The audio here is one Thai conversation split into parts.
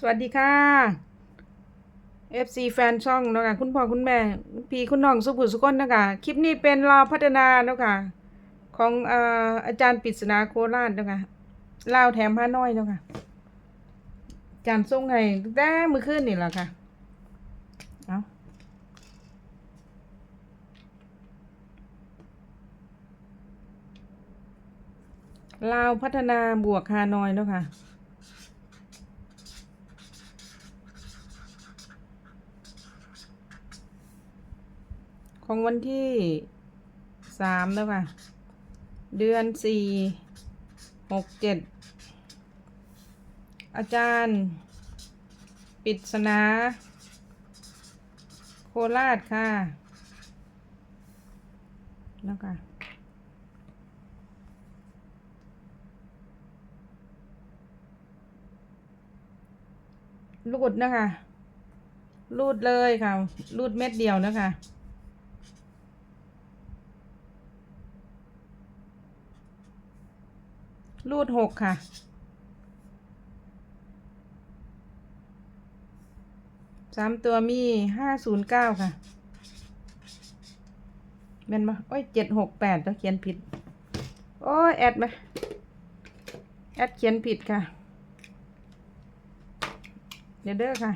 สวัสดีค่ะ FC แฟนช่องเนาะค่ะคุณพ่อคุณแม่พี่คุณน้องสุภุสุคนเนาะคะคลิปนี้เป็นราวพัฒนาเนาะค่ะของเอ่อาจารย์ปิศนาโคราชเนาะค่ะลาวแถมห้าน้อยเนาะค่ะอาจารย์ส่งให้ตั้งแต่มื้อคืนนี่แหละค่ะเอาลาวพัฒนาบวกฮานอยเนาะค่ะ ของวันที่สามแล้วค่ะ เดือนสี่หกเจ็ดอาจารย์ปริศนา โคราชค่ะ แล้วค่ะรูดนะคะรูดเลยค่ะรูดเม็ดเดียวนะคะ รูดหกค่ะ สามตัวมีห้าศูนย์เก้าค่ะเป็นปะโอ้ยเจ็ดหกแปดแล้วเขียนผิด โอ้ยแอดไหมแอดเขียนผิดค่ะ เดี๋ยวเด้อค่ะ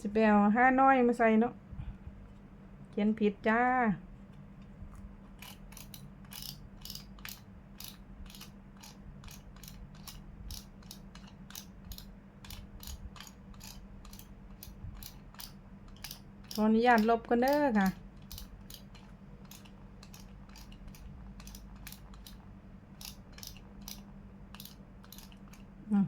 จะไปเอาห้าน้อยมาใส่เนาะเขียนผิดจ้า ขออนุญาตลบกันเด้อค่ะ อืม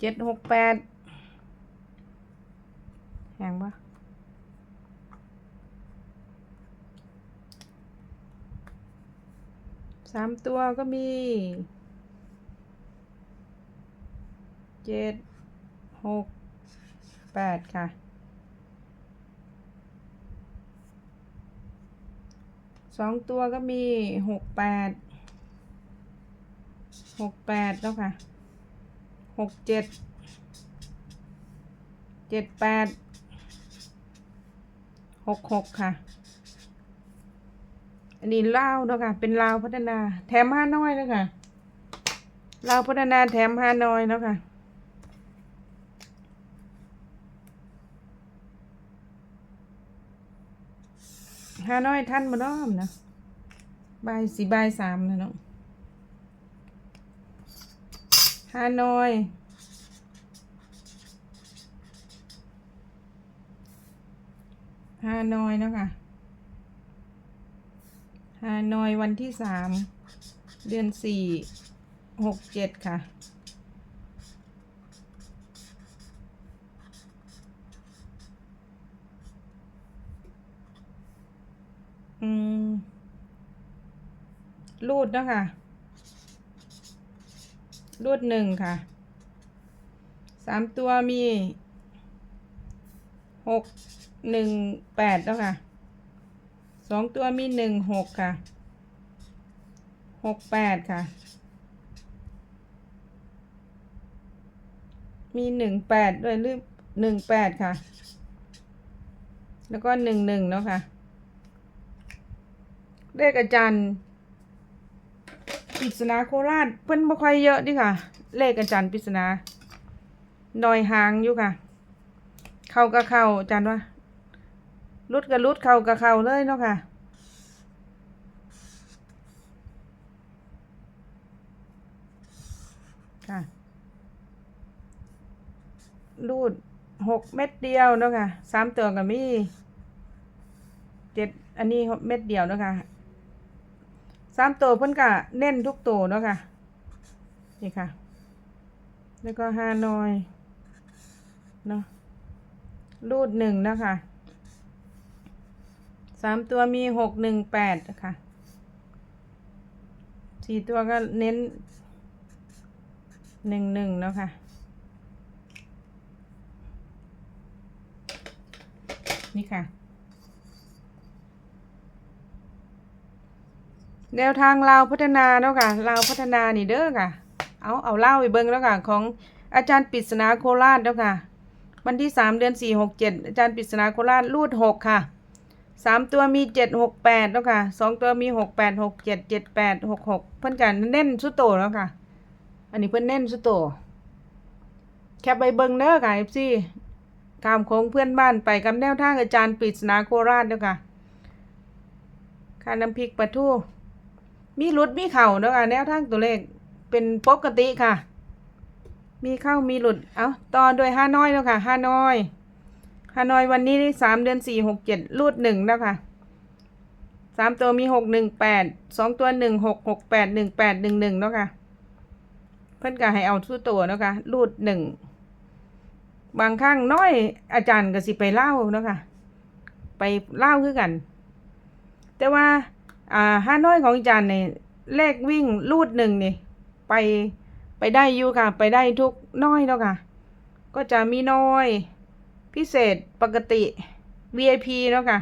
เจ็ดหกแปดแหงปะสามตัวก็มีเจ็ดหกแปดค่ะ สองตัวก็มีหกแปดหกแปดแล้วค่ะ หกเจ็ดเจ็ดแปดหกหกค่ะ อันนี้ลาวเนาะค่ะ เป็นลาวพัฒนา แถมห้าน้อยแล้วค่ะลาวพัฒนาแถมห้าน้อยแล้วค่ะห้าน้อยท่านมาน้อมนะบายสี่บายสามนะเนาะ ฮานอย ฮานอยเนาะคะฮานอยวันที่สาม เดือนสี่หกเจ็ดค่ะ อืมรูดเนาะคะ รูดหนึ่งค่ะสามตัวมีหกหนึ่งแปดแล้วค่ะสองตัวมีหนึ่งหกค่ะหกแปดค่ะ มีหนึ่งแปดด้วยหรือหนึ่งแปดค่ะ แล้วก็หนึ่งหนึ่งเนาะค่ะเลขอาจารย์ ปริศนาโคราชเพิ่นบ่ค่อยเยอะดิค่ะ เลขอาจารย์ปริศนาหนอยหางอยู่ค่ะ เข้ากับเข้าอาจารย์ว่ารุดกับรุดเข้ากับเข้าเลยเนาะค่ะค่ะรูดหกเม็ดเดียวเนาะค่ะสามตัวก็มีเจ็ดอันนี้เม็ดเดียวเนาะค่ะ สามตัวเพิ่นก็เน้นทุกตัวเนาะค่ะ นี่ค่ะ แล้วก็ฮานอยเนาะรูดหนึ่งนะคะสามตัวมีหกหนึ่งแปดค่ะสี่ตัวก็เน้นหนึ่งหนึ่งเนาะค่ะนี่ค่ะ แนวทางลาวพัฒนาเนาะค่ะลาวพัฒนานี่เด้อค่ะ เอาเอาเล่าไปเบิ่งแล้วค่ะ ของอาจารย์ปริศนาโคราชเนาะค่ะ วันที่สามเดือนสี่หกเจ็ดอาจารย์ปริศนาโคราชรูดหกค่ะสามตัวมีเจ็ดหกแปดแล้วค่ะสองตัวมีหกแปดหกเจ็ดเจ็ดแปดหกหกเพิ่อนกันเน้นสุดโตแล้วค่ะ อันนี้เพิ่อนเน้นสุดโตแคปไปเบิ่งเด้อค่ะเอฟซีตามโค้งเพื่อนบ้านไปกับแนวทางอาจารย์ปริศนาโคราชเด้อค่ะค่าน้ำพริกปลาทู มีรุดมีเข่าเด้อค่ะแนวทางตัวเลขเป็นปกติค่ะ มีเข้ามีหลุด เอาต่อด้วยห้าน้อยแล้วค่ะห้าน้อยห้าน้อยวันนี้สามเดือนสี่หกเจ็ดรูดหนึ่งแล้วค่ะสามตัวมีหกหนึ่งแปดสองตัวหนึ่งหกหกแปดหนึ่งแปดหนึ่งหนึ่งแล้วค่ะ เพิ่อนก็ให้เอาทุกตัวแล้วค่ะรูดหนึ่งบางครั้งน้อยอาจารย์ก็สิไปเล่าเนาะค่ะ ไปเล่าคือกัน แต่ว่า อ่าห้าน้อยของอาจารย์เนี่ยเลขวิ่งรูดหนึ่งนี่ไปไปได้อยู่ค่ะ ไปได้ทุกน้อยแล้วค่ะ ก็จะมีน้อย พิเศษปกติ VIP แล้วค่ะ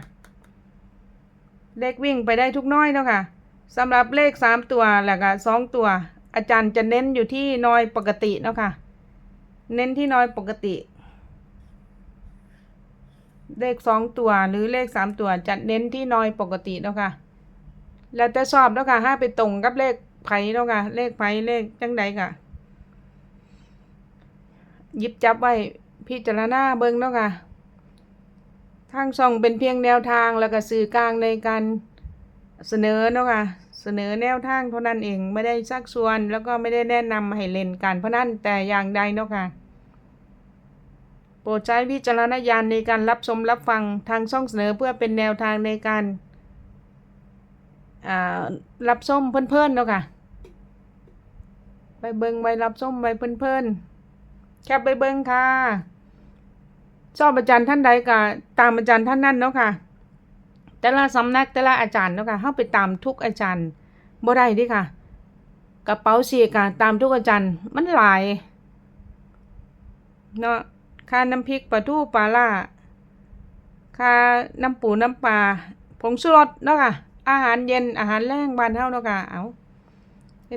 เลขวิ่งไปได้ทุกน้อยแล้วค่ะสำหรับเลขสามตัวแล้วก็สองตัว อาจารย์จะเน้นอยู่ที่น้อยปกติแล้วค่ะ เน้นที่น้อยปกติ เลขสองตัวหรือเลขสามตัวจะเน้นที่น้อยปกติแล้วค่ะ แล้วแต่ชอบแล้วค่ะห้าไปตรงกับเลขไผ่แล้วค่ะ เลขไผ่เลขจังใดค่ะยิบจับไว้พิจารณาเบิ่งเนาะค่ะทางช่องเป็นเพียงแนวทางแล้วก็สื่อกลางในการเสนอเนาะค่ะเสนอแนวทางเท่านั้นเองไม่ได้ชักชวน แล้วก็ไม่ได้แนะนำให้เล่นการพนันแต่อย่างใดเนาะค่ะโปรดใช้วิจารณญาณในการรับชมรับฟังทางช่องเสนอเพื่อเป็นแนวทางในการ รับชมเพื่อนๆเนาะค่ะ ไปเบิงไปรับส้มไปเพื่อนๆแคปไปเบิงค่ะ ชอบอาจารย์ท่านใดก็ตามอาจารย์ท่านนั้นเนาะค่ะ แต่ละสำนักแต่ละอาจารย์เนาะค่ะเข้าไปตามทุกอาจารย์บ่ได้ดิค่ะ กระเป๋าเสียกะตามทุกอาจารย์มันหลายเนาะค่าน้ำพริกปลาทูปลาล่าค่าน้ำปูน้ำปลาผงชูรสเนาะค่ะ อาหารเย็นอาหารแรงบ้านเฮาเนาะค่ะเอา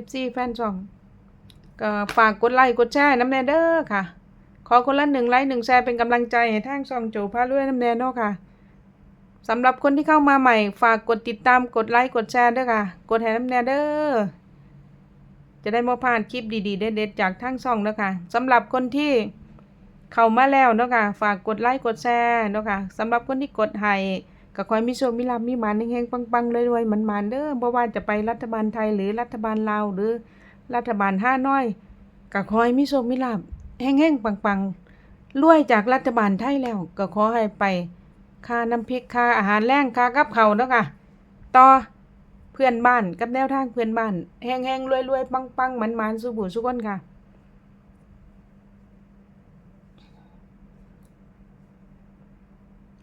FC แฟนช่องก็ฝากกดไลค์กดแชร์น้ำแน่เด้อค่ะ ขอคนละหนึ่งไลค์หนึ่งแชร์เป็นกำลังใจให้ทางช่องโจพาด้วยน้ำแน่เนาะค่ะสำหรับคนที่เข้ามาใหม่ ฝากกดติดตามกดไลค์กดแชร์ด้วยค่ะ กดให้น้ำแน่เด้อจะได้มาผ่านคลิปดีๆเด็ดๆจากทางช่องเนาะค่ะสำหรับคนที่เข้ามาแล้วเนาะค่ะฝากกดไลค์กดแชร์เนาะค่ะสำหรับคนที่กดให้ ก็ขอให้มีโชคมีลาภมีหมานเฮงๆปังๆรวยๆมันๆเด้อบ่ว่าจะไปรัฐบาลไทยหรือรัฐบาลลาวหรือรัฐบาลห้าน้อยก็ขอให้มีโชคมีลาภแห้งๆปังๆรวยจากรัฐบาลไทยแล้ว ก็ขอให้ไปค่าน้ำพริกค่าอาหารแรงค่ากับเขาวเนาะค่ะต่อเพื่อนบ้านกับแนวทางเพื่อนบ้านแห้งๆรวยๆปังๆมันๆสุบุสุกคนค่ะ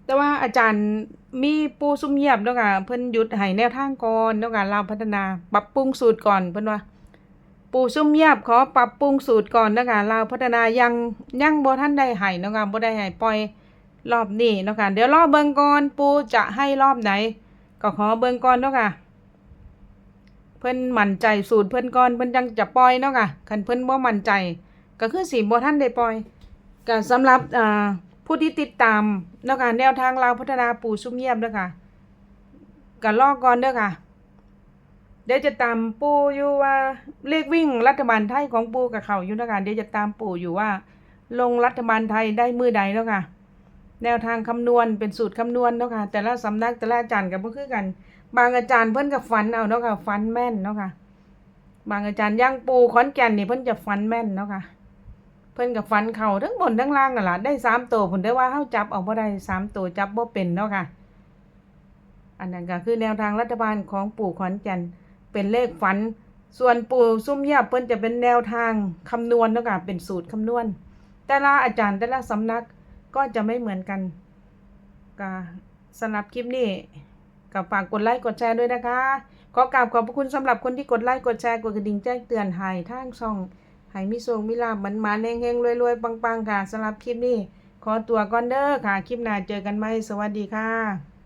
แต่ว่าอาจารย์มีปูซุ่มเงียบเนาะค่ะเพิ่นหยุดให้แนวทางก่อนเนาะค่ะเราพัฒนาปรับปรุงสูตรก่อนเพิ่นว่า ปูซุ่มเงียบขอปรับปรุงสูตรก่อนเนาะคะเราพัฒนายังยังบ่ทันได้ให้เนาะค่ะบ่ได้ให้ปล่อยรอบนี้เนาะค่ะเดี๋ยวรอบเบิ่งก่อนปูจะให้รอบไหน ก็ขอเบิ่งก่อนเนาะค่ะเพิ่นมั่นใจสูตรเพิ่นก่อนเพิ่นจังจะปล่อยเนาะค่ะคันเพิ่นบ่มั่นใจ ก็คือสิบ่ทันได้ปล่อยก็สำหรับอ่า ผู้ที่ติดตามนะคะแนวทางเราพัฒนาปูซุ่มเงียบเด้อค่ะก็รอก่อนเด้อค่ะ เดี๋ยวจะตามปูอยู่ว่าเลขวิ่งรัฐบาลไทยของปูกับเขาอยู่นะคะเดี๋ยวจะตามปูอยู่ว่า ลงรัฐบาลไทยได้มือใดเนาะค่ะ แนวทางคำนวณเป็นสูตรคำนวณเนาะค่ะ แต่ละสำนักแต่ละอาจารย์ก็บ่คือกัน บางอาจารย์เพิ่นก็ฝันเอาเนาะค่ะฝันแม่นเนาะค่ะ บางอาจารย์ย่างปูขอนแก่นนี่เพิ่นจะฝันแม่นเนาะค่ะ เพิ่นก็ฝันเข่าทั้งบนทั้งล่างนั่นล่ะได้สามตัวผลได้ว่าเฮาจับเอาบ่ได้สามตัวจับบ่เป็นเนาะค่ะ อันนั้นก็คือแนวทางรัฐบาลของปู่ขอนแก่นเป็นเลขฝัน ส่วนปู่ซุ่มเงียบเพิ่นจะเป็นแนวทางคำนวณเนาะค่ะเป็นสูตรคำนวณ แต่ละอาจารย์แต่ละสำนักก็จะไม่เหมือนกันก็สำหรับคลิปนี้กับฝากกดไลค์กดแชร์ด้วยนะคะขอกราบขอบพระคุณสำหรับคนที่กดไลค์กดแชร์กดกระดิ่งแจ้งเตือนให้ทางช่อง ให้มีโชคมีลาบมันมาแห้งๆรวยๆ ปังๆ ค่ะสำหรับคลิปนี้ ขอตัวก่อนเด้อค่ะ คลิปหน้าเจอกันไหมสวัสดีค่ะ